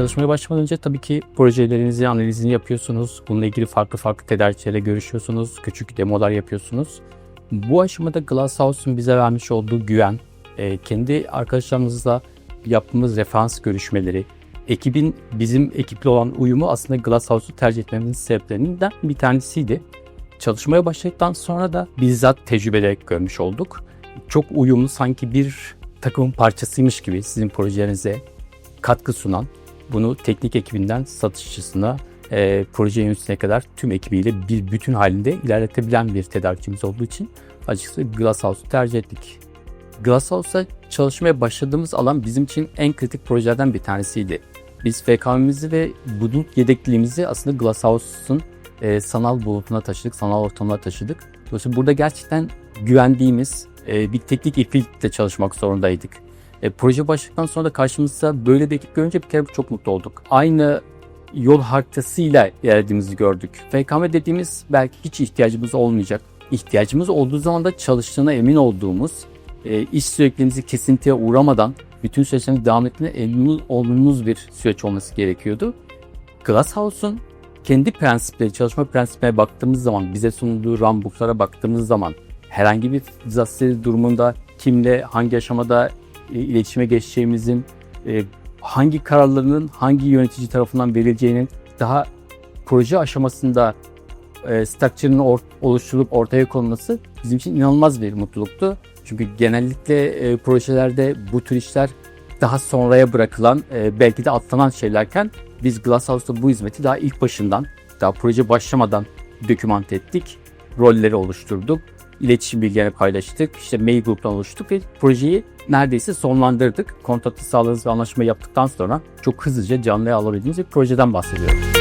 çalışmaya başlamadan önce tabii ki projelerinizi, analizini yapıyorsunuz. Bununla ilgili farklı farklı tedarikçilerle görüşüyorsunuz. Küçük demolar yapıyorsunuz. Bu aşamada Glasshouse'un bize vermiş olduğu güven, e, kendi arkadaşlarımızla yaptığımız referans görüşmeleri, ekibin bizim ekiple olan uyumu aslında Glasshouse'u tercih etmemizin sebeplerinden bir tanesiydi. Çalışmaya başladıktan sonra da bizzat tecrübelerek görmüş olduk. Çok uyumlu sanki bir takımın parçasıymış gibi sizin projelerinize katkı sunan, bunu teknik ekibinden satışçısına, e, proje yöneticisine kadar tüm ekibiyle bir bütün halinde ilerletebilen bir tedarikçimiz olduğu için açıkçası Glasshouse'u tercih ettik. Glasshouse'da çalışmaya başladığımız alan bizim için en kritik projelerden bir tanesiydi. Biz FKM'imizi ve bulut yedekliliğimizi aslında Glasshouse'un e, sanal bulutuna taşıdık, sanal ortamına taşıdık. Dolayısıyla burada gerçekten güvendiğimiz e, bir teknik ekiple çalışmak zorundaydık. E, proje başladıktan sonra da karşımızda böyle bir ekip görünce bir kere çok mutlu olduk. Aynı yol haritasıyla ilerlediğimizi gördük. FKM dediğimiz belki hiç ihtiyacımız olmayacak. İhtiyacımız olduğu zaman da çalıştığına emin olduğumuz, e, iş sürekliliğimizi kesintiye uğramadan bütün süreçlerin devam ettiğine emin olduğumuz bir süreç olması gerekiyordu. Glasshouse'un kendi prensipleri, çalışma prensiplerine baktığımız zaman, bize sunduğu runbooklara baktığımız zaman herhangi bir disaster durumunda kimle, hangi aşamada iletişime geçeceğimizin, e, hangi kararlarının hangi yönetici tarafından verileceğinin daha proje aşamasında e, structure'ın oluşturulup ortaya konulması bizim için inanılmaz bir mutluluktu. Çünkü genellikle e, projelerde bu tür işler daha sonraya bırakılan, e, belki de atlanan şeylerken biz Glasshouse'da bu hizmeti daha ilk başından, daha proje başlamadan dokümant ettik, rolleri oluşturduk, iletişim bilgilerini paylaştık, işte mail gruptan oluştuk ve projeyi neredeyse sonlandırdık. Kontratı sağladığımız ve anlaşma yaptıktan sonra çok hızlıca canlıya alabildiğimiz bir projeden bahsediyorum.